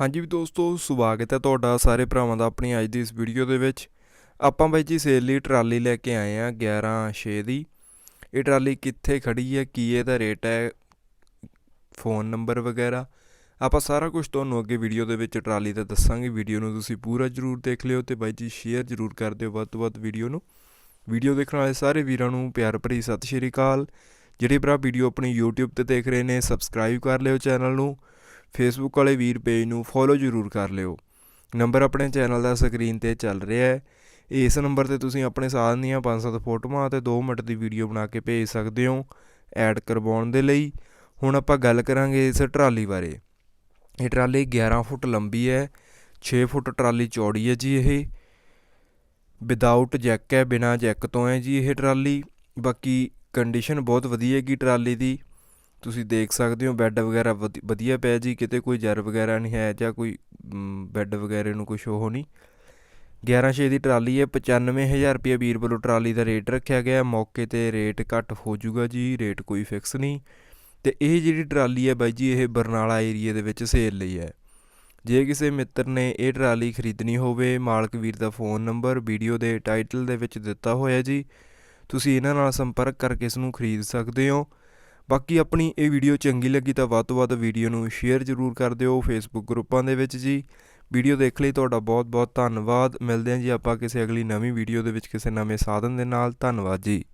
ਹਾਂਜੀ ਵੀ ਦੋਸਤੋ, ਸਵਾਗਤ ਹੈ ਤੁਹਾਡਾ ਸਾਰੇ ਭਰਾਵਾਂ ਦਾ ਆਪਣੀ ਅੱਜ ਦੀ ਇਸ ਵੀਡੀਓ ਦੇ ਵਿੱਚ। ਆਪਾਂ ਬਾਈ ਜੀ ਸੇਲ ਲਈ ਟਰਾਲੀ ਲੈ ਕੇ ਆਏ ਆ 11 6 ਦੀ। ਇਹ ਟਰਾਲੀ ਕਿੱਥੇ ਖੜੀ ਹੈ, ਕੀ ਇਹਦਾ ਰੇਟ ਹੈ, ਫੋਨ ਨੰਬਰ ਵਗੈਰਾ। ਆਪਾਂ ਸਾਰਾ ਕੁਝ ਤੁਹਾਨੂੰ ਅੱਗੇ ਵੀਡੀਓ ਦੇ ਵਿੱਚ ਟਰਾਲੀ ਦਾ ਦੱਸਾਂਗੇ। ਵੀਡੀਓ ਨੂੰ ਤੁਸੀਂ ਪੂਰਾ ਜਰੂਰ ਦੇਖ ਲਿਓ ਤੇ ਬਾਈ ਜੀ ਸ਼ੇਅਰ ਜਰੂਰ ਕਰ ਦਿਓ ਵੱਧ ਤੋਂ ਵੱਧ ਵੀਡੀਓ ਨੂੰ। ਵੀਡੀਓ ਦੇਖਣ ਵਾਲੇ ਸਾਰੇ ਵੀਰਾਂ ਨੂੰ ਪਿਆਰ ਭਰੀ ਸਤਿ ਸ਼੍ਰੀ ਅਕਾਲ। ਜਿਹੜੇ ਭਰਾ ਵੀਡੀਓ ਆਪਣੀ YouTube ਤੇ ਦੇਖ ਰਹੇ ਨੇ ਸਬਸਕ੍ਰਾਈਬ ਕਰ ਲਿਓ ਚੈਨਲ ਨੂੰ। ਫੇਸਬੁੱਕ ਵਾਲੇ ਵੀਰ ਪੇਜ ਨੂੰ ਫੋਲੋ ਜ਼ਰੂਰ ਕਰ ਲਿਓ। ਨੰਬਰ ਆਪਣੇ ਚੈਨਲ ਦਾ ਸਕਰੀਨ ਤੇ ਚੱਲ ਰਿਹਾ ਹੈ। ਇਸ ਨੰਬਰ ਤੇ ਤੁਸੀਂ ਆਪਣੇ ਸਾਧਨ ਦੀਆਂ 5-7 ਫੋਟੋਆਂ ਤੇ 2 ਮਿੰਟ ਦੀ ਵੀਡੀਓ ਬਣਾ ਕੇ ਭੇਜ ਸਕਦੇ ਹੋ ਐਡ ਕਰਵਾਉਣ ਦੇ ਲਈ। ਹੁਣ ਆਪਾਂ ਗੱਲ ਕਰਾਂਗੇ ਇਸ ਟਰਾਲੀ ਬਾਰੇ। ਇਹ ਟਰਾਲੀ 11 ਫੁੱਟ ਲੰਬੀ ਹੈ 6 ਫੁੱਟ ਟਰਾਲੀ ਚੌੜੀ ਹੈ ਜੀ ਇਹ। ਵਿਦਆਊਟ ਜੈਕ ਹੈ, ਬਿਨਾ ਜੈਕ ਤੋਂ ਹੈ ਜੀ ਇਹ ਟਰਾਲੀ। ਬਾਕੀ ਕੰਡੀਸ਼ਨ ਬਹੁਤ ਵਧੀਆ ਹੈਗੀ ਟਰਾਲੀ ਦੀ। ਤੁਸੀਂ ਦੇਖ ਸਕਦੇ ਹੋ ਬੈੱਡ ਵਗੈਰਾ ਵਧੀ- ਵਧੀਆ ਪਿਆ ਜੀ, ਕਿਤੇ ਕੋਈ ਜਰ ਵਗੈਰਾ ਨਹੀਂ ਹੈ ਜਾਂ ਕੋਈ ਬੈੱਡ ਵਗੈਰੇ ਨੂੰ ਕੁਝ ਉਹ ਨਹੀਂ। 11 ਛੇ ਦੀ ਟਰਾਲੀ ਹੈ 95000 ਰੁਪਏ ਵੀਰ ਵੱਲੋਂ ਟਰਾਲੀ ਦਾ ਰੇਟ ਰੱਖਿਆ ਗਿਆ। ਮੌਕੇ ਤੇ ਰੇਟ ਘੱਟ ਹੋ ਜਾਊਗਾ ਜੀ, ਰੇਟ ਕੋਈ ਫਿਕਸ ਨਹੀਂ। ਤੇ ਇਹ ਜਿਹੜੀ ਟਰਾਲੀ ਹੈ ਬਾਈ ਜੀ, ਇਹ ਬਰਨਾਲਾ ਏਰੀਆ ਦੇ ਵਿੱਚ ਸੇਲ ਲਈ ਹੈ। ਜੇ ਕਿਸੇ ਮਿੱਤਰ ਨੇ ਇਹ ਟਰਾਲੀ ਖਰੀਦਣੀ ਹੋਵੇ, ਮਾਲਕ ਵੀਰ ਦਾ ਫੋਨ ਨੰਬਰ, ਵੀਡੀਓ ਦੇ ਟਾਈਟਲ ਦੇ ਵਿੱਚ ਦਿੱਤਾ ਹੋਇਆ ਜੀ। ਤੁਸੀਂ ਇਹਨਾਂ ਨਾਲ ਸੰਪਰਕ ਕਰਕੇ ਇਸ ਨੂੰ ਖਰੀਦ ਸਕਦੇ ਹੋ। ਬਾਕੀ ਆਪਣੀ ਇਹ ਵੀਡੀਓ ਚੰਗੀ ਲੱਗੀ ਤਾਂ ਵੱਧ ਤੋਂ ਵੱਧ ਵੀਡੀਓ ਨੂੰ ਸ਼ੇਅਰ ਜ਼ਰੂਰ ਕਰ ਦਿਓ ਫੇਸਬੁੱਕ ਗਰੁੱਪਾਂ ਦੇ ਵਿੱਚ ਜੀ। ਵੀਡੀਓ ਦੇਖ ਲਈ ਤੁਹਾਡਾ ਬਹੁਤ ਬਹੁਤ ਧੰਨਵਾਦ। ਮਿਲਦੇ ਹਾਂ ਜੀ ਆਪਾਂ ਕਿਸੇ ਅਗਲੀ ਨਵੀਂ ਵੀਡੀਓ ਦੇ ਵਿੱਚ ਕਿਸੇ ਨਵੇਂ ਸਾਧਨ ਦੇ ਨਾਲ। ਧੰਨਵਾਦ ਜੀ।